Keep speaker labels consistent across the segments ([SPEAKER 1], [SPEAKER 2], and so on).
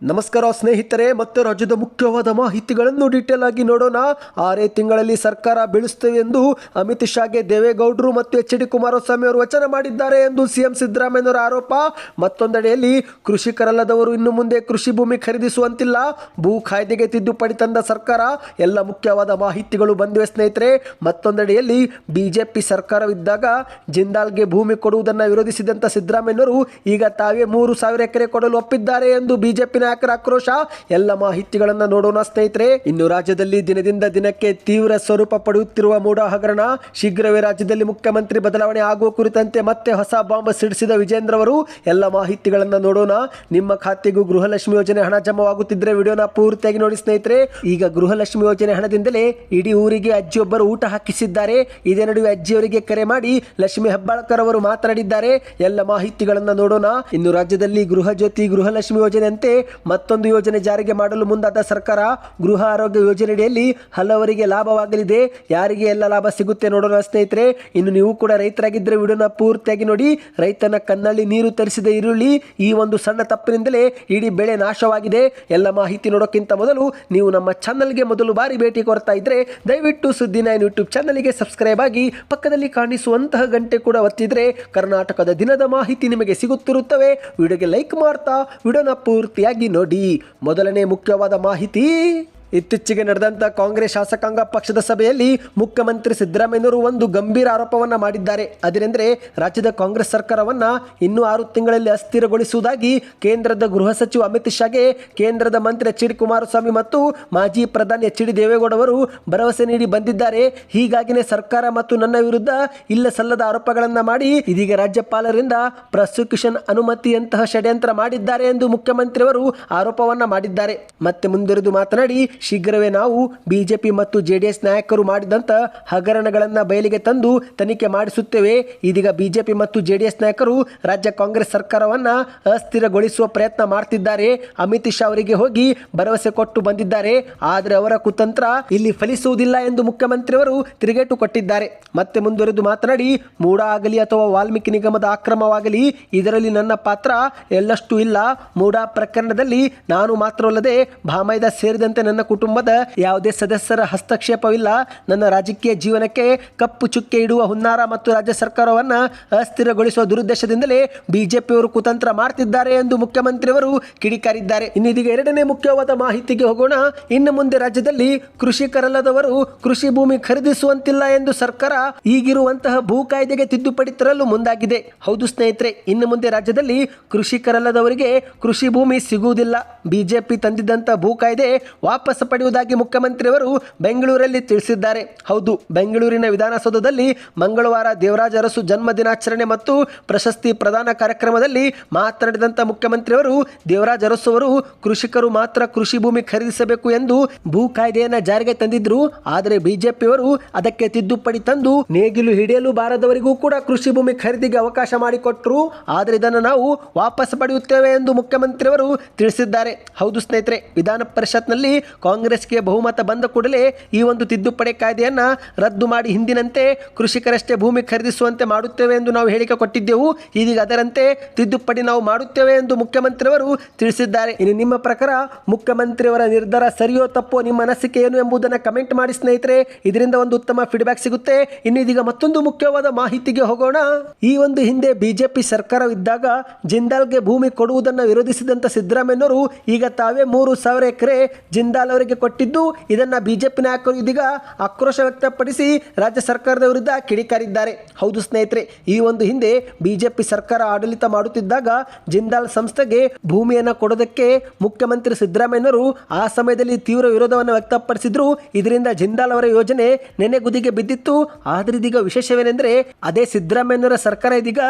[SPEAKER 1] ನಮಸ್ಕಾರ ಸ್ನೇಹಿತರೆ, ಮತ್ತೆ ರಾಜ್ಯದ ಮುಖ್ಯವಾದ ಮಾಹಿತಿಗಳನ್ನು ಡೀಟೇಲ್ ಆಗಿ ನೋಡೋಣ. ಆರೇ ತಿಂಗಳಲ್ಲಿ ಸರ್ಕಾರ ಬೀಳಿಸ್ತೇವೆ ಎಂದು ಅಮಿತ್ ಶಾಗೆ ದೇವೇಗೌಡರು ಮತ್ತು ಎಚ್ ಡಿ ಕುಮಾರಸ್ವಾಮಿ ಅವರು ವಚನ ಮಾಡಿದ್ದಾರೆ ಎಂದು ಸಿಎಂ ಸಿದ್ದರಾಮಯ್ಯನವರ ಆರೋಪ. ಮತ್ತೊಂದೆಡೆಯಲ್ಲಿ ಕೃಷಿಕರಲ್ಲದವರು ಇನ್ನು ಮುಂದೆ ಕೃಷಿ ಭೂಮಿ ಖರೀದಿಸುವಂತಿಲ್ಲ. ಭೂ ಕಾಯ್ದೆಗೆ ತಿದ್ದುಪಡಿ ತಂದ ಸರ್ಕಾರ. ಎಲ್ಲ ಮುಖ್ಯವಾದ ಮಾಹಿತಿಗಳು ಬಂದಿವೆ ಸ್ನೇಹಿತರೆ. ಮತ್ತೊಂದೆಡೆಯಲ್ಲಿ ಬಿಜೆಪಿ ಸರ್ಕಾರವಿದ್ದಾಗ ಜಿಂದಾಲ್ಗೆ ಭೂಮಿ ಕೊಡುವುದನ್ನು ವಿರೋಧಿಸಿದಂಥ ಸಿದ್ದರಾಮಯ್ಯನವರು ಈಗ ತಾವೇ ಮೂರು ಸಾವಿರ ಎಕರೆ ಕೊಡಲು ಒಪ್ಪಿದ್ದಾರೆ ಎಂದು ಬಿಜೆಪಿ ನಾಯಕರ ಆಕ್ರೋಶ. ಎಲ್ಲ ಮಾಹಿತಿಗಳನ್ನು ನೋಡೋಣ ಸ್ನೇಹಿತರೆ. ಇನ್ನು ರಾಜ್ಯದಲ್ಲಿ ದಿನದಿಂದ ದಿನಕ್ಕೆ ತೀವ್ರ ಸ್ವರೂಪ ಪಡೆಯುತ್ತಿರುವ ಮೂಡ ಹಗರಣ. ಶೀಘ್ರವೇ ರಾಜ್ಯದಲ್ಲಿ ಮುಖ್ಯಮಂತ್ರಿ ಬದಲಾವಣೆ ಆಗುವ ಕುರಿತಂತೆ ಮತ್ತೆ ಹೊಸ ಬಾಂಬ್ ಸಿಡಿಸಿದ ವಿಜೇಂದ್ರ ಅವರು. ಎಲ್ಲ ಮಾಹಿತಿಗಳನ್ನು ನೋಡೋಣ. ನಿಮ್ಮ ಖಾತೆಗೂ ಗೃಹಲಕ್ಷ್ಮಿ ಯೋಜನೆ ಹಣ ಜಮಾವಾಗುತ್ತಿದ್ರೆ ವಿಡಿಯೋನ ಪೂರ್ತಿಯಾಗಿ ನೋಡಿ ಸ್ನೇಹಿತರೆ. ಈಗ ಗೃಹಲಕ್ಷ್ಮಿ ಯೋಜನೆ ಹಣದಿಂದಲೇ ಇಡೀ ಊರಿಗೆ ಅಜ್ಜಿಯೊಬ್ಬರು ಊಟ ಹಾಕಿಸಿದ್ದಾರೆ. ಇದೇ ನಡುವೆ ಅಜ್ಜಿಯವರಿಗೆ ಕರೆ ಮಾಡಿ ಲಕ್ಷ್ಮಿ ಹೆಬ್ಬಾಳ್ಕರ್ ಅವರು ಮಾತನಾಡಿದ್ದಾರೆ. ಎಲ್ಲ ಮಾಹಿತಿಗಳನ್ನು ನೋಡೋಣ. ಇನ್ನು ರಾಜ್ಯದಲ್ಲಿ ಗೃಹ ಜ್ಯೋತಿ ಗೃಹಲಕ್ಷ್ಮಿ ಯೋಜನೆಯಂತೆ ಮತ್ತೊಂದು ಯೋಜನೆ ಜಾರಿಗೆ ಮಾಡಲು ಮುಂದಾದ ಸರ್ಕಾರ ಗೃಹ ಆರೋಗ್ಯ ಯೋಜನೆಯಡಿಯಲ್ಲಿ ಹಲವರಿಗೆ ಲಾಭವಾಗಲಿದೆ. ಯಾರಿಗೆ ಎಲ್ಲ ಲಾಭ ಸಿಗುತ್ತೆ ನೋಡೋಣ ಸ್ನೇಹಿತರೆ. ಇನ್ನು ನೀವು ಕೂಡ ರೈತರಾಗಿದ್ದರೆ ವಿಡಿಯೋನ ಪೂರ್ತಿಯಾಗಿ ನೋಡಿ. ರೈತನ ಕಣ್ಣಲ್ಲಿ ನೀರು ತರಿಸಿದ ಈರುಳ್ಳಿ ಈ ಒಂದು ಸಣ್ಣ ತಪ್ಪಿನಿಂದಲೇ ಇಡೀ ಬೆಳೆ ನಾಶವಾಗಿದೆ. ಎಲ್ಲ ಮಾಹಿತಿ ನೋಡೋಕ್ಕಿಂತ ಮೊದಲು ನೀವು ನಮ್ಮ ಚಾನಲ್ಗೆ ಮೊದಲು ಬಾರಿ ಭೇಟಿ ಕೊಡ್ತಾ ಇದ್ರೆ ದಯವಿಟ್ಟು ಸುದ್ದಿ ನೈನ್ ಯೂಟ್ಯೂಬ್ ಚಾನಲ್ಗೆ ಸಬ್ಸ್ಕ್ರೈಬ್ ಆಗಿ ಪಕ್ಕದಲ್ಲಿ ಕಾಣಿಸುವಂತಹ ಗಂಟೆ ಕೂಡ ಒತ್ತಿದ್ರೆ ಕರ್ನಾಟಕದ ದಿನದ ಮಾಹಿತಿ ನಿಮಗೆ ಸಿಗುತ್ತಿರುತ್ತವೆ. ವಿಡಿಯೋಗೆ ಲೈಕ್ ಮಾಡ್ತಾ ವಿಡಿಯೋನ ಪೂರ್ತಿಯಾಗಿ ನೋಡಿ ಮೊದಲನೇ ಮುಖ್ಯವಾದ ಮಾಹಿತಿ. ಇತ್ತೀಚೆಗೆ ನಡೆದಂಥ ಕಾಂಗ್ರೆಸ್ ಶಾಸಕಾಂಗ ಪಕ್ಷದ ಸಭೆಯಲ್ಲಿ ಮುಖ್ಯಮಂತ್ರಿ ಸಿದ್ದರಾಮಯ್ಯನವರು ಒಂದು ಗಂಭೀರ ಆರೋಪವನ್ನು ಮಾಡಿದ್ದಾರೆ. ಅದೇನೆಂದರೆ ರಾಜ್ಯದ ಕಾಂಗ್ರೆಸ್ ಸರ್ಕಾರವನ್ನ ಇನ್ನೂ ಆರು ತಿಂಗಳಲ್ಲಿ ಅಸ್ಥಿರಗೊಳಿಸುವುದಾಗಿ ಕೇಂದ್ರದ ಗೃಹ ಸಚಿವ ಅಮಿತ್ ಶಾಗೆ ಕೇಂದ್ರದ ಮಂತ್ರಿ ಎಚ್ ಡಿ ಕುಮಾರಸ್ವಾಮಿ ಮತ್ತು ಮಾಜಿ ಪ್ರಧಾನಿ ಎಚ್ ಡಿ ದೇವೇಗೌಡ ಅವರು ಭರವಸೆ ನೀಡಿ ಬಂದಿದ್ದಾರೆ. ಹೀಗಾಗಿನೇ ಸರ್ಕಾರ ಮತ್ತು ನನ್ನ ವಿರುದ್ಧ ಇಲ್ಲ ಸಲ್ಲದ ಆರೋಪಗಳನ್ನು ಮಾಡಿ ಇದೀಗ ರಾಜ್ಯಪಾಲರಿಂದ ಪ್ರಾಸಿಕ್ಯೂಷನ್ ಅನುಮತಿಯಂತಹ ಷಡ್ಯಂತ್ರ ಮಾಡಿದ್ದಾರೆ ಎಂದು ಮುಖ್ಯಮಂತ್ರಿಯವರು ಆರೋಪವನ್ನು ಮಾಡಿದ್ದಾರೆ. ಮತ್ತೆ ಮುಂದುವರೆದು ಮಾತನಾಡಿ ಶೀಘ್ರವೇ ನಾವು ಬಿಜೆಪಿ ಮತ್ತು ಜೆಡಿಎಸ್ ನಾಯಕರು ಮಾಡಿದಂಥ ಹಗರಣಗಳನ್ನು ಬಯಲಿಗೆ ತಂದು ತನಿಖೆ ಮಾಡಿಸುತ್ತೇವೆ. ಇದೀಗ ಬಿಜೆಪಿ ಮತ್ತು ಜೆಡಿಎಸ್ ನಾಯಕರು ರಾಜ್ಯ ಕಾಂಗ್ರೆಸ್ ಸರ್ಕಾರವನ್ನು ಅಸ್ಥಿರಗೊಳಿಸುವ ಪ್ರಯತ್ನ ಮಾಡ್ತಿದ್ದಾರೆ. ಅಮಿತ್ ಶಾ ಅವರಿಗೆ ಹೋಗಿ ಭರವಸೆ ಕೊಟ್ಟು ಬಂದಿದ್ದಾರೆ. ಆದರೆ ಅವರ ಕುತಂತ್ರ ಇಲ್ಲಿ ಫಲಿಸುವುದಿಲ್ಲ ಎಂದು ಮುಖ್ಯಮಂತ್ರಿಯವರು ತಿರುಗೇಟು ಕೊಟ್ಟಿದ್ದಾರೆ. ಮತ್ತೆ ಮುಂದುವರೆದು ಮಾತನಾಡಿ ಮೂಡ ಆಗಲಿ ಅಥವಾ ವಾಲ್ಮೀಕಿ ನಿಗಮದ ಅಕ್ರಮವಾಗಲಿ, ಇದರಲ್ಲಿ ನನ್ನ ಪಾತ್ರ ಎಲ್ಲಷ್ಟು ಇಲ್ಲ. ಮೂಡ ಪ್ರಕರಣದಲ್ಲಿ ನಾನು ಮಾತ್ರವಲ್ಲದೆ ಭಾಮೈದ ಸೇರಿದಂತೆ ನನ್ನ ಕುಟುಂಬದ ಯಾವುದೇ ಸದಸ್ಯರ ಹಸ್ತಕ್ಷೇಪವಿಲ್ಲ. ನನ್ನ ರಾಜಕೀಯ ಜೀವನಕ್ಕೆ ಕಪ್ಪು ಚುಕ್ಕೆ ಇಡುವ ಹುನ್ನಾರ ಮತ್ತು ರಾಜ್ಯ ಸರ್ಕಾರವನ್ನ ಅಸ್ಥಿರಗೊಳಿಸುವ ದುರುದ್ದೇಶದಿಂದಲೇ ಬಿಜೆಪಿಯವರು ಕುತಂತ್ರ ಮಾಡ್ತಿದ್ದಾರೆ ಎಂದು ಮುಖ್ಯಮಂತ್ರಿಯವರು ಕಿಡಿಕಾರಿದ್ದಾರೆ. ಇನ್ನಿದೀಗ ಎರಡನೇ ಮುಖ್ಯವಾದ ಮಾಹಿತಿಗೆ ಹೋಗೋಣ. ಇನ್ನು ಮುಂದೆ ರಾಜ್ಯದಲ್ಲಿ ಕೃಷಿಕರಲ್ಲದವರು ಕೃಷಿ ಭೂಮಿ ಖರೀದಿಸುವಂತಿಲ್ಲ ಎಂದು ಸರ್ಕಾರ ಈಗಿರುವಂತಹ ಭೂ ಕಾಯ್ದೆಗೆ ತಿದ್ದುಪಡಿ ತರಲು ಮುಂದಾಗಿದೆ. ಹೌದು ಸ್ನೇಹಿತರೆ, ಇನ್ನು ಮುಂದೆ ರಾಜ್ಯದಲ್ಲಿ ಕೃಷಿಕರಲ್ಲದವರಿಗೆ ಕೃಷಿ ಭೂಮಿ ಸಿಗುವುದಿಲ್ಲ. ಬಿಜೆಪಿ ತಂದಿದ್ದಂಥ ಭೂ ಕಾಯ್ದೆ ವಾಪಸ್ ಪಡೆಯುವುದಾಗಿ ಮುಖ್ಯಮಂತ್ರಿಯವರು ಬೆಂಗಳೂರಲ್ಲಿ ತಿಳಿಸಿದ್ದಾರೆ. ಹೌದು, ಬೆಂಗಳೂರಿನ ವಿಧಾನಸೌಧದಲ್ಲಿ ಮಂಗಳವಾರ ದೇವರಾಜ ಅರಸು ಜನ್ಮ ಮತ್ತು ಪ್ರಶಸ್ತಿ ಪ್ರದಾನ ಕಾರ್ಯಕ್ರಮದಲ್ಲಿ ಮಾತನಾಡಿದಂಥ ಮುಖ್ಯಮಂತ್ರಿಯವರು ದೇವರಾಜ ಅರಸು ಅವರು ಕೃಷಿಕರು ಮಾತ್ರ ಕೃಷಿ ಭೂಮಿ ಖರೀದಿಸಬೇಕು ಎಂದು ಭೂ ಕಾಯ್ದೆಯನ್ನು ಜಾರಿಗೆ ತಂದಿದ್ರು. ಆದರೆ ಬಿಜೆಪಿಯವರು ಅದಕ್ಕೆ ತಿದ್ದುಪಡಿ ತಂದು ನೇಗಿಲು ಹಿಡಿಯಲು ಬಾರದವರಿಗೂ ಕೂಡ ಕೃಷಿ ಭೂಮಿ ಖರೀದಿಗೆ ಅವಕಾಶ ಮಾಡಿಕೊಟ್ಟರು ಆದರೆ ಇದನ್ನು ನಾವು ವಾಪಸ್ ಪಡೆಯುತ್ತೇವೆ ಎಂದು ಮುಖ್ಯಮಂತ್ರಿಯವರು ತಿಳಿಸಿದ್ದಾರೆ. ಹೌದು ಸ್ನೇಹಿತರೆ, ವಿಧಾನ ಪರಿಷತ್ನಲ್ಲಿ ಕಾಂಗ್ರೆಸ್ಗೆ ಬಹುಮತ ಬಂದ ಕೂಡಲೇ ಈ ಒಂದು ತಿದ್ದುಪಡಿ ಕಾಯ್ದೆಯನ್ನ ರದ್ದು ಮಾಡಿ ಹಿಂದಿನಂತೆ ಕೃಷಿಕರಷ್ಟೇ ಭೂಮಿ ಖರೀದಿಸುವಂತೆ ಮಾಡುತ್ತೇವೆ ಎಂದು ನಾವು ಹೇಳಿಕೆ ಕೊಟ್ಟಿದ್ದೆವು. ಇದೀಗ ಅದರಂತೆ ತಿದ್ದುಪಡಿ ನಾವು ಮಾಡುತ್ತೇವೆ ಎಂದು ಮುಖ್ಯಮಂತ್ರಿಯವರು ತಿಳಿಸಿದ್ದಾರೆ. ಇನ್ನು ನಿಮ್ಮ ಪ್ರಕಾರ ಮುಖ್ಯಮಂತ್ರಿಯವರ ನಿರ್ಧಾರ ಸರಿಯೋ ತಪ್ಪೋ ನಿಮ್ಮ ಅನಿಸಿಕೆ ಏನು ಎಂಬುದನ್ನು ಕಮೆಂಟ್ ಮಾಡಿ ಸ್ನೇಹಿತರೆ. ಇದರಿಂದ ಒಂದು ಉತ್ತಮ ಫೀಡ್ಬ್ಯಾಕ್ ಸಿಗುತ್ತೆ. ಇನ್ನು ಇದೀಗ ಮತ್ತೊಂದು ಮುಖ್ಯವಾದ ಮಾಹಿತಿಗೆ ಹೋಗೋಣ. ಈ ಒಂದು ಹಿಂದೆ ಬಿಜೆಪಿ ಸರ್ಕಾರವಿದ್ದಾಗ ಜಿಂದಾಲ್ಗೆ ಭೂಮಿ ಕೊಡುವುದನ್ನು ವಿರೋಧಿಸಿದಂಥ ಸಿದ್ದರಾಮಯ್ಯನವರು ಈಗ ತಾವೇ ಮೂರು ಸಾವಿರ ಎಕರೆ ಜಿಂದಾಲ್ ಅವರಿಗೆ ಕೊಟ್ಟಿದ್ದು, ಇದನ್ನ ಬಿಜೆಪಿ ನಾಯಕರು ಇದೀಗ ಆಕ್ರೋಶ ವ್ಯಕ್ತಪಡಿಸಿ ರಾಜ್ಯ ಸರ್ಕಾರದ ವಿರುದ್ಧ ಕಿಡಿಕಾರಿದ್ದಾರೆ. ಹೌದು ಸ್ನೇಹಿತರೆ, ಈ ಒಂದು ಹಿಂದೆ ಬಿಜೆಪಿ ಸರ್ಕಾರ ಆಡಳಿತ ಮಾಡುತ್ತಿದ್ದಾಗ ಜಿಂದಾಲ್ ಸಂಸ್ಥೆಗೆ ಭೂಮಿಯನ್ನು ಕೊಡೋದಕ್ಕೆ ಮುಖ್ಯಮಂತ್ರಿ ಸಿದ್ದರಾಮಯ್ಯನವರು ಆ ಸಮಯದಲ್ಲಿ ತೀವ್ರ ವಿರೋಧವನ್ನು ವ್ಯಕ್ತಪಡಿಸಿದ್ರು. ಇದರಿಂದ ಜಿಂದಾಲ್ ಅವರ ಯೋಜನೆ ನೆನೆಗುದಿಗೆ ಬಿದ್ದಿತ್ತು. ಆದರೆ ಇದೀಗ ವಿಶೇಷವೇನೆಂದರೆ, ಅದೇ ಸಿದ್ದರಾಮಯ್ಯನವರ ಸರ್ಕಾರ ಇದೀಗ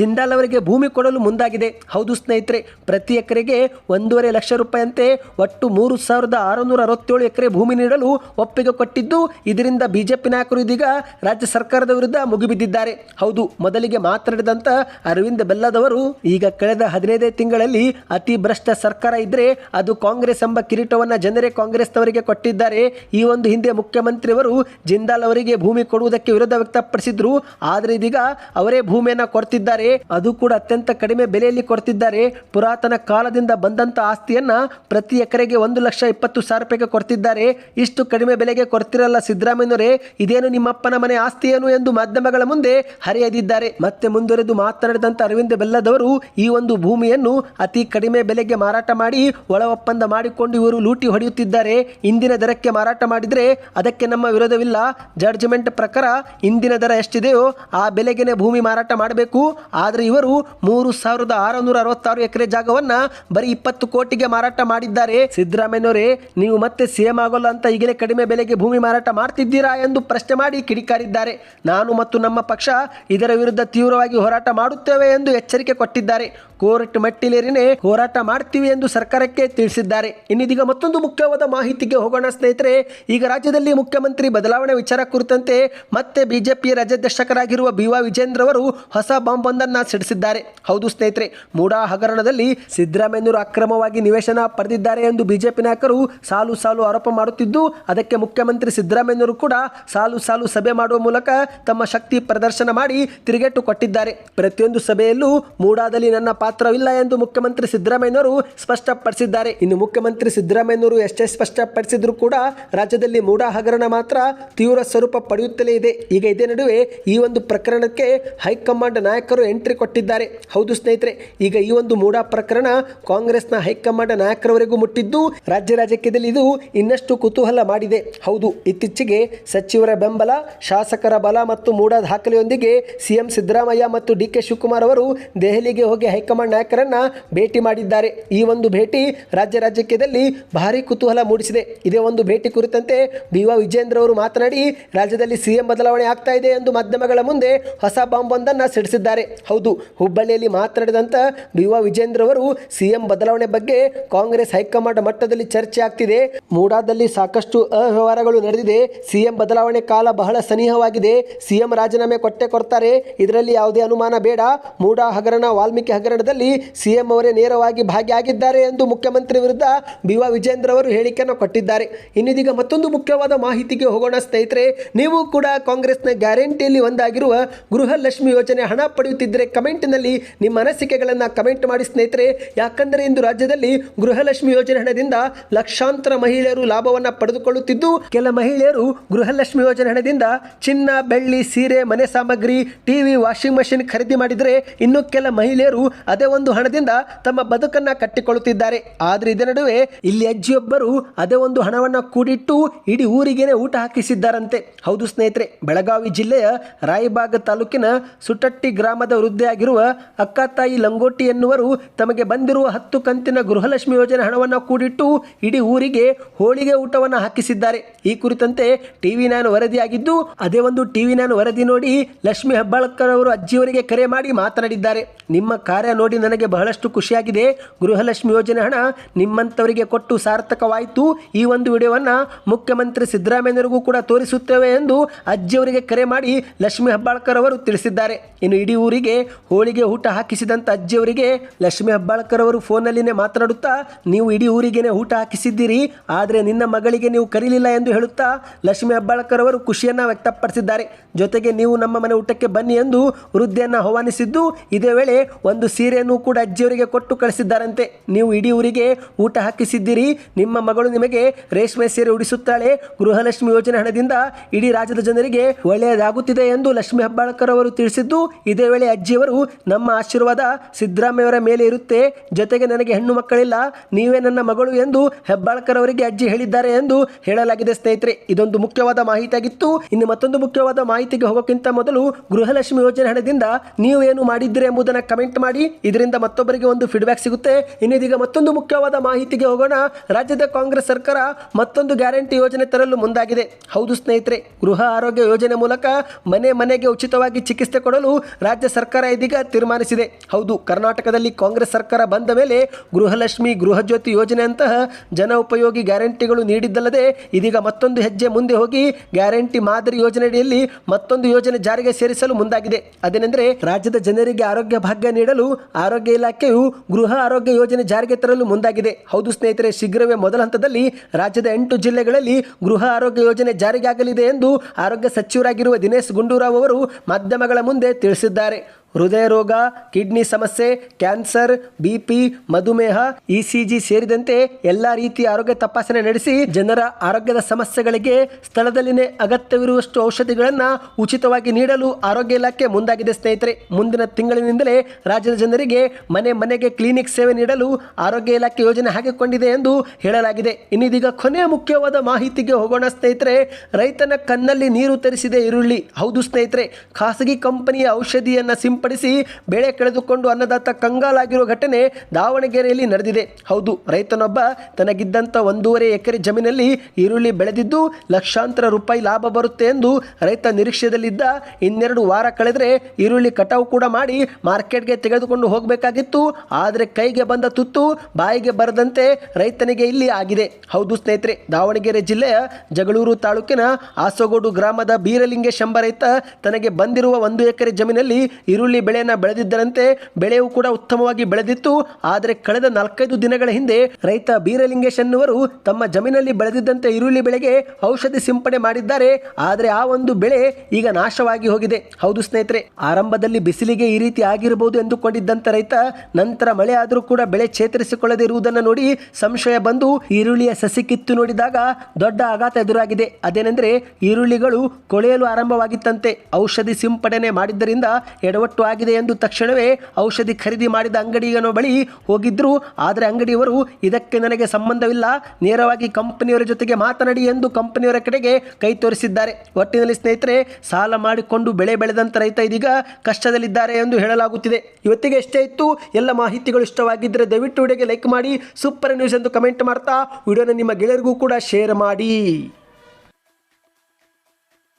[SPEAKER 1] ಜಿಂದಾಲ್ ಅವರಿಗೆ ಭೂಮಿ ಕೊಡಲು ಮುಂದಾಗಿದೆ. ಹೌದು ಸ್ನೇಹಿತರೆ, ಪ್ರತಿ ಎಕರೆಗೆ ಒಂದೂವರೆ ಲಕ್ಷ ರೂಪಾಯಿಯಂತೆ ಒಟ್ಟು ಮೂರು ಸಾವಿರದ ಆರುನೂರ ಆರುನೂರ ಅರವತ್ತೇಳು ಎಕರೆ ಭೂಮಿ ನೀಡಲು ಒಪ್ಪಿಗೆ ಕೊಟ್ಟಿದ್ದು, ಇದರಿಂದ ಬಿಜೆಪಿ ನಾಯಕರು ಇದೀಗ ರಾಜ್ಯ ಸರ್ಕಾರದ ವಿರುದ್ಧ ಮುಗಿಬಿದ್ದಿದ್ದಾರೆ. ಹೌದು, ಮೊದಲಿಗೆ ಮಾತನಾಡಿದಂತ ಅರವಿಂದ ಬೆಲ್ಲದವರು ಈಗ ಕಳೆದ ಹದಿನೈದೇ ತಿಂಗಳಲ್ಲಿ ಅತಿ ಭ್ರಷ್ಟ ಸರ್ಕಾರ ಇದ್ರೆ ಅದು ಕಾಂಗ್ರೆಸ್ ಎಂಬ ಕಿರೀಟವನ್ನ ಜನರೇ ಕಾಂಗ್ರೆಸ್ನವರಿಗೆ ಕೊಟ್ಟಿದ್ದಾರೆ. ಈ ಒಂದು ಹಿಂದೆ ಮುಖ್ಯಮಂತ್ರಿಯವರು ಜಿಂದಾಲ್ ಅವರಿಗೆ ಭೂಮಿ ಕೊಡುವುದಕ್ಕೆ ವಿರೋಧ ವ್ಯಕ್ತಪಡಿಸಿದ್ರು. ಆದರೆ ಇದೀಗ ಅವರೇ ಭೂಮಿಯನ್ನ ಕೊಡ್ತಿದ್ದಾರೆ ಅದು ಕೂಡ ಅತ್ಯಂತ ಕಡಿಮೆ ಬೆಲೆಯಲ್ಲಿ ಕೊಡ್ತಿದ್ದಾರೆ ಪುರಾತನ ಕಾಲದಿಂದ ಬಂದಂತ ಆಸ್ತಿಯನ್ನ ಪ್ರತಿ ಎಕರೆಗೆ ಒಂದು ಲಕ್ಷ ಇಪ್ಪತ್ತು ಸಾವಿರ ರೂಪಾಯಿಗೆ ಕೊಡ್ತಿದ್ದಾರೆ. ಇಷ್ಟು ಕಡಿಮೆ ಬೆಲೆಗೆ ಕೊಡ್ತಿರಲ್ಲ ಸಿದ್ದರಾಮಯ್ಯನವರೇ, ಇದೇನು ನಿಮ್ಮಪ್ಪನ ಮನೆ ಆಸ್ತಿ ಎಂದು ಮಾಧ್ಯಮಗಳ ಮುಂದೆ ಹರಿಯದಿದ್ದಾರೆ. ಮತ್ತೆ ಮುಂದುವರೆದು ಮಾತನಾಡಿದಂತ ಅರವಿಂದ ಬೆಲ್ಲದವರು ಈ ಒಂದು ಭೂಮಿಯನ್ನು ಅತಿ ಕಡಿಮೆ ಬೆಲೆಗೆ ಮಾರಾಟ ಮಾಡಿ ಒಳ ಒಪ್ಪಂದ ಮಾಡಿಕೊಂಡು ಇವರು ಲೂಟಿ ಹೊಡೆಯುತ್ತಿದ್ದಾರೆ. ಇಂದಿನ ದರಕ್ಕೆ ಮಾರಾಟ ಮಾಡಿದ್ರೆ ಅದಕ್ಕೆ ನಮ್ಮ ವಿರೋಧವಿಲ್ಲ. ಜಡ್ಜ್ಮೆಂಟ್ ಪ್ರಕಾರ ಇಂದಿನ ದರ ಎಷ್ಟಿದೆಯೋ ಆ ಬೆಲೆಗೆನೆ ಭೂಮಿ ಮಾರಾಟ ಮಾಡಬೇಕು. ಆದರೆ ಇವರು ಮೂರು ಸಾವಿರದ ಆರುನೂರ ಅರವತ್ತಾರು ಎಕರೆ ಜಾಗವನ್ನ ಬರೀ ಇಪ್ಪತ್ತು ಕೋಟಿಗೆ ಮಾರಾಟ ಮಾಡಿದ್ದಾರೆ. ಸಿದ್ದರಾಮಯ್ಯನವರೇ ನೀವು ಮತ್ತೆ ಸಿಎಂ ಆಗೋಲ್ಲ ಅಂತ ಈಗಲೇ ಕಡಿಮೆ ಬೆಲೆಗೆ ಭೂಮಿ ಮಾರಾಟ ಮಾಡ್ತಿದ್ದೀರಾ ಎಂದು ಪ್ರಶ್ನೆ ಮಾಡಿ ಕಿಡಿಕಾರಿದ್ದಾರೆ. ನಾನು ಮತ್ತು ನಮ್ಮ ಪಕ್ಷ ಇದರ ವಿರುದ್ಧ ತೀವ್ರವಾಗಿ ಹೋರಾಟ ಮಾಡುತ್ತೇವೆ ಎಂದು ಎಚ್ಚರಿಕೆ ಕೊಟ್ಟಿದ್ದಾರೆ. ಕೋರ್ಟ್ ಮೆಟ್ಟಿಲೇರಿನೇ ಹೋರಾಟ ಮಾಡ್ತೀವಿ ಎಂದು ಸರ್ಕಾರಕ್ಕೆ ತಿಳಿಸಿದ್ದಾರೆ. ಇನ್ನಿದೀಗ ಮತ್ತೊಂದು ಮುಖ್ಯವಾದ ಮಾಹಿತಿಗೆ ಹೋಗೋಣ ಸ್ನೇಹಿತರೆ, ಈಗ ರಾಜ್ಯದಲ್ಲಿ ಮುಖ್ಯಮಂತ್ರಿ ಬದಲಾವಣೆ ವಿಚಾರ ಕುರಿತಂತೆ ಮತ್ತೆ ಬಿಜೆಪಿ ರಾಜ್ಯಾಧ್ಯಕ್ಷರಾಗಿರುವ ಬಿ ವಾ ವಿಜೇಂದ್ರ ಅವರು ಹೊಸ ಬಾಂಬ್ ಒಂದನ್ನ ಸಿಡಿಸಿದ್ದಾರೆ. ಹೌದು ಸ್ನೇಹಿತರೆ, ಮೂಡಾ ಹಗರಣದಲ್ಲಿ ಸಿದ್ದರಾಮಯ್ಯನವರು ಅಕ್ರಮವಾಗಿ ನಿವೇಶನ ಪಡೆದಿದ್ದಾರೆ ಎಂದು ಬಿಜೆಪಿ ನಾಯಕರು ಸಾಲು ಸಾಲು ಆರೋಪ ಮಾಡುತ್ತಿದ್ದು, ಅದಕ್ಕೆ ಮುಖ್ಯಮಂತ್ರಿ ಸಿದ್ದರಾಮಯ್ಯನವರು ಕೂಡ ಸಾಲು ಸಾಲು ಸಭೆ ಮಾಡುವ ಮೂಲಕ ತಮ್ಮ ಶಕ್ತಿ ಪ್ರದರ್ಶನ ಮಾಡಿ ತಿರುಗೇಟು ಕೊಟ್ಟಿದ್ದಾರೆ. ಪ್ರತಿಯೊಂದು ಸಭೆಯಲ್ಲೂ ಮೂಡಾದಲ್ಲಿ ನನ್ನ ಪಾತ್ರವಿಲ್ಲ ಎಂದು ಮುಖ್ಯಮಂತ್ರಿ ಸಿದ್ದರಾಮಯ್ಯನವರು ಸ್ಪಷ್ಟಪಡಿಸಿದ್ದಾರೆ. ಇನ್ನು ಮುಖ್ಯಮಂತ್ರಿ ಸಿದ್ದರಾಮಯ್ಯನವರು ಎಷ್ಟೇ ಸ್ಪಷ್ಟಪಡಿಸಿದ್ರು ಕೂಡ ರಾಜ್ಯದಲ್ಲಿ ಮೂಡಾ ಹಗರಣ ಮಾತ್ರ ತೀವ್ರ ಸ್ವರೂಪ ಪಡೆಯುತ್ತಲೇ ಇದೆ. ಈಗ ಇದೇ ನಡುವೆ ಈ ಒಂದು ಪ್ರಕರಣಕ್ಕೆ ಹೈಕಮಾಂಡ್ ನಾಯಕರು ಎಂಟ್ರಿ ಕೊಟ್ಟಿದ್ದಾರೆ. ಹೌದು ಸ್ನೇಹಿತರೆ, ಈಗ ಈ ಒಂದು ಮೂಡಾ ಪ್ರಕರಣ ಕಾಂಗ್ರೆಸ್ನ ಹೈಕಮಾಂಡ್ ನಾಯಕರವರೆಗೂ ಮುಟ್ಟಿದ್ದು ರಾಜ್ಯ ರಾಜಕೀಯದಲ್ಲಿ ಇದು ಇನ್ನಷ್ಟು ಕುತೂಹಲ ಮಾಡಿದೆ. ಹೌದು, ಇತ್ತೀಚೆಗೆ ಸಚಿವರ ಬೆಂಬಲ, ಶಾಸಕರ ಬಲ ಮತ್ತು ಮೂಡ ದಾಖಲೆಯೊಂದಿಗೆ ಸಿಎಂ ಸಿದ್ದರಾಮಯ್ಯ ಮತ್ತು ಡಿ ಕೆ ಶಿವಕುಮಾರ್ ಅವರು ದೆಹಲಿಗೆ ಹೋಗಿ ಹೈಕಮಾಂಡ್ ನಾಯಕರನ್ನ ಭೇಟಿ ಮಾಡಿದ್ದಾರೆ. ಈ ಒಂದು ಭೇಟಿ ರಾಜ್ಯ ರಾಜಕೀಯದಲ್ಲಿ ಭಾರಿ ಕುತೂಹಲ ಮೂಡಿಸಿದೆ. ಇದೇ ಒಂದು ಭೇಟಿ ಕುರಿತಂತೆ ಬಿ ವಿಜೇಂದ್ರ ಅವರು ಮಾತನಾಡಿ, ರಾಜ್ಯದಲ್ಲಿ ಸಿಎಂ ಬದಲಾವಣೆ ಆಗ್ತಾ ಇದೆ ಎಂದು ಮಾಧ್ಯಮಗಳ ಮುಂದೆ ಹೊಸ ಬಾಂಬ್ ಸಿಡಿಸಿದ್ದಾರೆ. ಹೌದು, ಹುಬ್ಬಳ್ಳಿಯಲ್ಲಿ ಮಾತನಾಡಿದಂಥ ಬಿ ವಿಜೇಂದ್ರ ಅವರು ಸಿಎಂ ಬದಲಾವಣೆ ಬಗ್ಗೆ ಕಾಂಗ್ರೆಸ್ ಹೈಕಮಾಂಡ್ ಮಟ್ಟದಲ್ಲಿ ಚರ್ಚೆ ಆಗ್ತಿದೆ. ಮೂಡಾದಲ್ಲಿ ಸಾಕಷ್ಟು ಅವ್ಯವಹಾರಗಳು ನಡೆದಿದೆ. ಸಿಎಂ ಬದಲಾವಣೆ ಕಾಲ ಬಹಳ ಸನಿಹವಾಗಿದೆ. ಸಿಎಂ ರಾಜೀನಾಮೆ ಕೊಟ್ಟೆ ಕೊಡ್ತಾರೆ. ಇದರಲ್ಲಿ ಯಾವುದೇ ಅನುಮಾನ ಬೇಡ. ಮೂಡಾ ಹಗರಣ, ವಾಲ್ಮೀಕಿ ಹಗರಣದಲ್ಲಿ ಸಿಎಂ ಅವರೇ ನೇರವಾಗಿ ಭಾಗಿಯಾಗಿದ್ದಾರೆ ಎಂದು ಮುಖ್ಯಮಂತ್ರಿ ವಿರುದ್ಧ ಬಿ ವಾ ವಿಜೇಂದ್ರ ಅವರು ಹೇಳಿಕೆಯನ್ನು ಕೊಟ್ಟಿದ್ದಾರೆ. ಇನ್ನಿದೀಗ ಮತ್ತೊಂದು ಮುಖ್ಯವಾದ ಮಾಹಿತಿಗೆ ಹೋಗೋಣ ಸ್ನೇಹಿತರೆ, ನೀವು ಕೂಡ ಕಾಂಗ್ರೆಸ್ನ ಗ್ಯಾರಂಟಿಯಲ್ಲಿ ಒಂದಾಗಿರುವ ಗೃಹಲಕ್ಷ್ಮಿ ಯೋಜನೆ ಹಣ ಪಡೆಯುತ್ತಿದ್ದರೆ ಕಮೆಂಟ್ನಲ್ಲಿ ನಿಮ್ಮ ಅನಿಸಿಕೆಗಳನ್ನು ಕಮೆಂಟ್ ಮಾಡಿ ಸ್ನೇಹಿತರೆ. ಯಾಕಂದರೆ ಇಂದು ರಾಜ್ಯದಲ್ಲಿ ಗೃಹಲಕ್ಷ್ಮಿ ಯೋಜನೆ ಹಣದಿಂದ ಲಕ್ಷಾಂತರ ಮಹಿಳೆಯರು ಲಾಭವನ್ನು ಪಡೆದುಕೊಳ್ಳುತ್ತಿದ್ದು, ಕೆಲ ಮಹಿಳೆಯರು ಗೃಹಲಕ್ಷ್ಮಿ ಯೋಜನೆ ಹಣದಿಂದ ಚಿನ್ನ, ಬೆಳ್ಳಿ, ಸೀರೆ, ಮನೆ ಸಾಮಗ್ರಿ ಟಿವಿ ವಾಷಿಂಗ್ ಮಷಿನ್ ಖರೀದಿ ಮಾಡಿದರೆ ಇನ್ನು ಕೆಲ ಮಹಿಳೆಯರು ಅದೇ ಒಂದು ಹಣದಿಂದ ತಮ್ಮ ಬದುಕನ್ನ ಕಟ್ಟಿಕೊಳ್ಳುತ್ತಿದ್ದಾರೆ. ಆದ್ರೆ ಇದರ ನಡುವೆ ಇಲ್ಲಿ ಅಜ್ಜಿಯೊಬ್ಬರು ಅದೇ ಒಂದು ಹಣವನ್ನ ಕೂಡಿಟ್ಟು ಇಡೀ ಊರಿಗೇನೆ ಊಟ ಹಾಕಿಸಿದ್ದಾರಂತೆ. ಹೌದು ಸ್ನೇಹಿತರೆ, ಬೆಳಗಾವಿ ಜಿಲ್ಲೆಯ ರಾಯಬಾಗ ತಾಲೂಕಿನ ಸುಟಟ್ಟಿ ಗ್ರಾಮದ ವೃದ್ಧೆಯಾಗಿರುವ ಅಕ್ಕ ತಾಯಿ ಲಂಗೋಟಿ ಎನ್ನುವರು ತಮಗೆ ಬಂದಿರುವ ಹತ್ತು ಕಂತಿನ ಗೃಹಲಕ್ಷ್ಮಿ ಯೋಜನೆ ಹಣವನ್ನು ಕೂಡಿಟ್ಟು ಇಡೀ ಊರಿಗೆ ಹೋಳಿಗೆ ಊಟವನ್ನು ಹಾಕಿಸಿದ್ದಾರೆ. ಈ ಕುರಿತಂತೆ ಟಿವಿ ನಾನು ವರದಿಯಾಗಿದ್ದು, ಅದೇ ಒಂದು ಟಿವಿ ನಾನು ವರದಿ ನೋಡಿ ಲಕ್ಷ್ಮಿ ಹೆಬ್ಬಾಳ್ಕರ್ ಅವರು ಅಜ್ಜಿಯವರಿಗೆ ಕರೆ ಮಾಡಿ ಮಾತನಾಡಿದ್ದಾರೆ. ನಿಮ್ಮ ಕಾರ್ಯ ನೋಡಿ ನನಗೆ ಬಹಳಷ್ಟು ಖುಷಿಯಾಗಿದೆ. ಗೃಹಲಕ್ಷ್ಮಿ ಯೋಜನೆ ಹಣ ನಿಮ್ಮಂಥವರಿಗೆ ಕೊಟ್ಟು ಸಾರ್ಥಕವಾಯಿತು. ಈ ಒಂದು ವಿಡಿಯೋವನ್ನು ಮುಖ್ಯಮಂತ್ರಿ ಸಿದ್ದರಾಮಯ್ಯನವರಿಗೂ ಕೂಡ ತೋರಿಸುತ್ತೇವೆ ಎಂದು ಅಜ್ಜಿಯವರಿಗೆ ಕರೆ ಮಾಡಿ ಲಕ್ಷ್ಮಿ ಹೆಬ್ಬಾಳ್ಕರ್ ಅವರು ತಿಳಿಸಿದ್ದಾರೆ. ಇನ್ನು ಇಡೀ ಊರಿಗೆ ಹೋಳಿಗೆ ಊಟ ಹಾಕಿಸಿದಂಥ ಅಜ್ಜಿಯವರಿಗೆ ಲಕ್ಷ್ಮಿ ಹೆಬ್ಬಾಳ್ಕರ್ ಅವರು ಫೋನಲ್ಲಿನೇ ಮಾತನಾಡುತ್ತಾ, ನೀವು ಇಡೀ ಊರಿಗೇನೆ ಊಟ ಹಾಕಿಸಿದ್ದೀರಿ, ಆದರೆ ನಿನ್ನ ಮಗಳಿಗೆ ನೀವು ಕರೀಲಿಲ್ಲ ಎಂದು ಹೇಳುತ್ತಾ ಲಕ್ಷ್ಮಿ ಹೆಬ್ಬಾಳ್ಕರ್ ಅವರು ಖುಷಿಯನ್ನು ವ್ಯಕ್ತಪಡಿಸಿದ್ದಾರೆ. ಜೊತೆಗೆ ನೀವು ನಮ್ಮ ಮನೆ ಊಟಕ್ಕೆ ಬನ್ನಿ ಎಂದು ವೃದ್ಧಿಯನ್ನು ಆಹ್ವಾನಿಸಿದ್ದು, ಇದೇ ವೇಳೆ ಒಂದು ಸೀರೆಯನ್ನು ಕೂಡ ಅಜ್ಜಿಯವರಿಗೆ ಕೊಟ್ಟು ಕಳಿಸಿದ್ದಾರಂತೆ. ನೀವು ಇಡೀ ಊರಿಗೆ ಊಟ ಹಾಕಿಸಿದ್ದೀರಿ. ನಿಮ್ಮ ಮಗಳು ನಿಮಗೆ ರೇಷ್ಮೆ ಸೀರೆ ಉಡಿಸುತ್ತಾಳೆ. ಗೃಹಲಕ್ಷ್ಮಿ ಯೋಜನೆ ಹಣದಿಂದ ಇಡೀ ರಾಜ್ಯದ ಜನರಿಗೆ ಒಳ್ಳೆಯದಾಗುತ್ತಿದೆ ಎಂದು ಲಕ್ಷ್ಮಿ ಹೆಬ್ಬಾಳ್ಕರ್ ಅವರು ತಿಳಿಸಿದ್ದು, ಇದೇ ವೇಳೆ ಅಜ್ಜಿಯವರು, ನಮ್ಮ ಆಶೀರ್ವಾದ ಸಿದ್ದರಾಮಯ್ಯವರ ಮೇಲೆ ಇರುತ್ತೆ. ಜೊತೆಗೆ ನನಗೆ ಹೆಣ್ಣು ಮಕ್ಕಳಿಲ್ಲ, ನೀವೇ ನನ್ನ ಮಗಳು ಎಂದು ಹೆಬ್ಬಾಳ್ಕರ್ ಅವರಿಗೆ ಅಜ್ಜಿ ಹೇಳಿದ್ದಾರೆ ಎಂದು ಹೇಳಲಾಗಿದೆ ಸ್ನೇಹಿತರೆ. ಇದೊಂದು ಮುಖ್ಯವಾದ ಮಾಹಿತಿಯಾಗಿತ್ತು. ಇನ್ನು ಮತ್ತೊಂದು ಮುಖ್ಯವಾದ ಮಾಹಿತಿಗೆ ಹೋಗೋಕ್ಕಿಂತ ಮೊದಲು ಗೃಹಲಕ್ಷ್ಮಿ ಯೋಜನೆ ಹಣದಿಂದ ನೀವು ಏನು ಮಾಡಿದ್ದೀರಿ ಎಂಬುದನ್ನು ಕಮೆಂಟ್ ಮಾಡಿ. ಇದರಿಂದ ಮತ್ತೊಬ್ಬರಿಗೆ ಒಂದು ಫೀಡ್ಬ್ಯಾಕ್ ಸಿಗುತ್ತೆ. ಇನ್ನಿದೀಗ ಮತ್ತೊಂದು ಮುಖ್ಯವಾದ ಮಾಹಿತಿಗೆ ಹೋಗೋಣ. ರಾಜ್ಯದ ಕಾಂಗ್ರೆಸ್ ಸರ್ಕಾರ ಮತ್ತೊಂದು ಗ್ಯಾರಂಟಿ ಯೋಜನೆ ತರಲು ಮುಂದಾಗಿದೆ. ಹೌದು ಸ್ನೇಹಿತರೆ, ಗೃಹ ಆರೋಗ್ಯ ಯೋಜನೆ ಮೂಲಕ ಮನೆ ಮನೆಗೆ ಉಚಿತವಾಗಿ ಚಿಕಿತ್ಸೆ ಕೊಡಲು ರಾಜ್ಯ ಸರ್ಕಾರ ಇದೀಗ ತೀರ್ಮಾನಿಸಿದೆ. ಹೌದು, ಕರ್ನಾಟಕದಲ್ಲಿ ಕಾಂಗ್ರೆಸ್ ಸರ್ಕಾರ ಬಂದ ಮೇಲೆ ಗೃಹಲಕ್ಷ್ಮಿ ಗೃಹಜ್ಯೋತಿ ಯೋಜನೆಯಂತಹ ಜನ ಉಪಯೋಗಿ ಗ್ಯಾರಂಟಿಗಳು ನೀಡಿದ್ದಲ್ಲದೆ, ಇದೀಗ ಮತ್ತೊಂದು ಹೆಜ್ಜೆ ಮುಂದೆ ಹೋಗಿ ಗ್ಯಾರಂಟಿ ಮಾದರಿ ಯೋಜನೆಯಡಿಯಲ್ಲಿ ಮತ್ತೊಂದು ಯೋಜನೆ ಜಾರಿಗೆ ಸೇರಿಸಲು ಮುಂದಾಗಿದೆ. ಅದೇನೆಂದರೆ, ರಾಜ್ಯದ ಜನರಿಗೆ ಆರೋಗ್ಯ ಭಾಗ್ಯ ನೀಡಲು ಆರೋಗ್ಯ ಇಲಾಖೆಯು ಗೃಹ ಆರೋಗ್ಯ ಯೋಜನೆ ಜಾರಿಗೆ ತರಲು ಮುಂದಾಗಿದೆ. ಹೌದು ಸ್ನೇಹಿತರೆ, ಶೀಘ್ರವೇ ಮೊದಲ ಹಂತದಲ್ಲಿ ರಾಜ್ಯದ ಎಂಟು ಜಿಲ್ಲೆಗಳಲ್ಲಿ ಗೃಹ ಆರೋಗ್ಯ ಯೋಜನೆ ಜಾರಿಗೆ ಆಗಲಿದೆ ಎಂದು ಆರೋಗ್ಯ ಸಚಿವರಾಗಿರುವ ದಿನೇಶ್ ಗುಂಡೂರಾವ್ ಅವರು ಮಾಧ್ಯಮಗಳ ಮುಂದೆ ತಿಳಿಸಿದ್ದಾರೆ. ಹೃದಯ ರೋಗ ಕಿಡ್ನಿ ಸಮಸ್ಯೆ, ಕ್ಯಾನ್ಸರ್ ಬಿಪಿ ಮಧುಮೇಹ ಇಸಿಜಿ ಸೇರಿದಂತೆ ಎಲ್ಲ ರೀತಿಯ ಆರೋಗ್ಯ ತಪಾಸಣೆ ನಡೆಸಿ ಜನರ ಆರೋಗ್ಯದ ಸಮಸ್ಯೆಗಳಿಗೆ ಸ್ಥಳದಲ್ಲಿನೇ ಅಗತ್ಯವಿರುವಷ್ಟು ಔಷಧಿಗಳನ್ನು ಉಚಿತವಾಗಿ ನೀಡಲು ಆರೋಗ್ಯ ಇಲಾಖೆ ಮುಂದಾಗಿದೆ ಸ್ನೇಹಿತರೆ. ಮುಂದಿನ ತಿಂಗಳಿನಿಂದಲೇ ರಾಜ್ಯದ ಜನರಿಗೆ ಮನೆ ಮನೆಗೆ ಕ್ಲಿನಿಕ್ ಸೇವೆ ನೀಡಲು ಆರೋಗ್ಯ ಇಲಾಖೆ ಯೋಜನೆ ಹಾಕಿಕೊಂಡಿದೆ ಎಂದು ಹೇಳಲಾಗಿದೆ. ಇನ್ನಿದೀಗ ಕೊನೆಯ ಮುಖ್ಯವಾದ ಮಾಹಿತಿಗೆ ಹೋಗೋಣ ಸ್ನೇಹಿತರೆ. ರೈತನ ಕಣ್ಣಲ್ಲಿ ನೀರು ತರಿಸಿದೆ ಈರುಳ್ಳಿ. ಹೌದು ಸ್ನೇಹಿತರೆ, ಖಾಸಗಿ ಕಂಪನಿಯ ಔಷಧಿಯನ್ನು ಸಿಂಪಡಿಸಿ ಬೆಳೆ ಕಳೆದುಕೊಂಡು ಅನ್ನದಾತ ಕಂಗಾಲಾಗಿರುವ ಘಟನೆ ದಾವಣಗೆರೆಯಲ್ಲಿ ನಡೆದಿದೆ. ಹೌದು, ರೈತನೊಬ್ಬ ತನಗಿದ್ದಂಥ ಒಂದೂವರೆ ಎಕರೆ ಜಮೀನಲ್ಲಿ ಈರುಳ್ಳಿ ಬೆಳೆದಿದ್ದು ಲಕ್ಷಾಂತರ ರೂಪಾಯಿ ಲಾಭ ಬರುತ್ತೆ ಎಂದು ರೈತ ನಿರೀಕ್ಷೆಯಲ್ಲಿದ್ದ ಇನ್ನೆರಡು ವಾರ ಕಳೆದರೆ ಈರುಳ್ಳಿ ಕಟಾವು ಕೂಡ ಮಾಡಿ ಮಾರ್ಕೆಟ್ಗೆ ತೆಗೆದುಕೊಂಡು ಹೋಗಬೇಕಾಗಿತ್ತು. ಆದರೆ ಕೈಗೆ ಬಂದ ತುತ್ತು ಬಾಯಿಗೆ ಬರದಂತೆ ರೈತನಿಗೆ ಇಲ್ಲಿ ಆಗಿದೆ. ಹೌದು ಸ್ನೇಹಿತರೆ, ದಾವಣಗೆರೆ ಜಿಲ್ಲೆಯ ಜಗಳೂರು ತಾಲೂಕಿನ ಆಸೋಗೋಡು ಗ್ರಾಮದ ಬೀರಲಿಂಗೇಶ್ ಎಂಬ ರೈತ ತನಗೆ ಬಂದಿರುವ ಒಂದು ಎಕರೆ ಜಮೀನಲ್ಲಿ ಈರುಳ್ಳಿ ಬೆಳೆಯನ್ನು ಬೆಳೆದಿದ್ದರಂತೆ ಬೆಳೆಯೂ ಕೂಡ ಉತ್ತಮವಾಗಿ ಬೆಳೆದಿತ್ತು. ಆದರೆ ಕಳೆದ ನಾಲ್ಕೈದು ದಿನಗಳ ಹಿಂದೆ ರೈತ ಬೀರಲಿಂಗೇಶ್ ಎನ್ನುವರು ತಮ್ಮ ಜಮೀನಲ್ಲಿ ಬೆಳೆದಿದ್ದಂತೆ ಈರುಳ್ಳಿ ಬೆಳೆಗೆ ಔಷಧಿ ಸಿಂಪಡಣೆ ಮಾಡಿದ್ದಾರೆ. ಆದರೆ ಆ ಒಂದು ಬೆಳೆ ಈಗ ನಾಶವಾಗಿ ಹೋಗಿದೆ. ಹೌದು ಸ್ನೇಹಿತರೆ, ಆರಂಭದಲ್ಲಿ ಬಿಸಿಲಿಗೆ ಈ ರೀತಿ ಆಗಿರಬಹುದು ಎಂದುಕೊಂಡಿದ್ದಂತ ರೈತ ನಂತರ ಮಳೆ ಆದರೂ ಕೂಡ ಬೆಳೆ ಚೇತರಿಸಿಕೊಳ್ಳದೆ ಇರುವುದನ್ನು ನೋಡಿ ಸಂಶಯ ಬಂದು ಈರುಳ್ಳಿಯ ಸಸಿ ಕಿತ್ತು ನೋಡಿದಾಗ ದೊಡ್ಡ ಆಘಾತ ಎದುರಾಗಿದೆ. ಅದೇನೆಂದರೆ ಈರುಳ್ಳಿಗಳು ಕೊಳೆಯಲು ಆರಂಭವಾಗಿತ್ತಂತೆ. ಔಷಧಿ ಸಿಂಪಡಣೆ ಮಾಡಿದ್ದರಿಂದ ಎಡವಟ್ಟು ಆಗಿದೆ ಎಂದು ತಕ್ಷಣವೇ ಔಷಧಿ ಖರೀದಿ ಮಾಡಿದ ಅಂಗಡಿಯನ್ನು ಬಳಿ ಹೋಗಿದ್ರು. ಆದರೆ ಅಂಗಡಿಯವರು, ಇದಕ್ಕೆ ನನಗೆ ಸಂಬಂಧವಿಲ್ಲ. ನೇರವಾಗಿ ಕಂಪನಿಯವರ ಜೊತೆಗೆ ಮಾತನಾಡಿ ಎಂದು ಕಂಪನಿಯವರ ಕಡೆಗೆ ಕೈ ತೋರಿಸಿದ್ದಾರೆ. ಒಟ್ಟಿನಲ್ಲಿ ಸ್ನೇಹಿತರೆ, ಸಾಲ ಮಾಡಿಕೊಂಡು ಬೆಳೆ ಬೆಳೆದಂತ ರೈತ ಇದೀಗ ಕಷ್ಟದಲ್ಲಿದ್ದಾರೆ ಎಂದು ಹೇಳಲಾಗುತ್ತಿದೆ. ಇವತ್ತಿಗೆ ಎಷ್ಟೇ ಇತ್ತು, ಎಲ್ಲ ಮಾಹಿತಿಗಳು ಇಷ್ಟವಾಗಿದ್ದರೆ ದಯವಿಟ್ಟು ವಿಡಿಯೋಗೆ ಲೈಕ್ ಮಾಡಿ, ಸೂಪರ್ ನ್ಯೂಸ್ ಎಂದು ಕಮೆಂಟ್ ಮಾಡ್ತಾ, ವಿಡಿಯೋನ ನಿಮ್ಮ ಗೆಳೆಯರಿಗೂ ಕೂಡ ಶೇರ್ ಮಾಡಿ.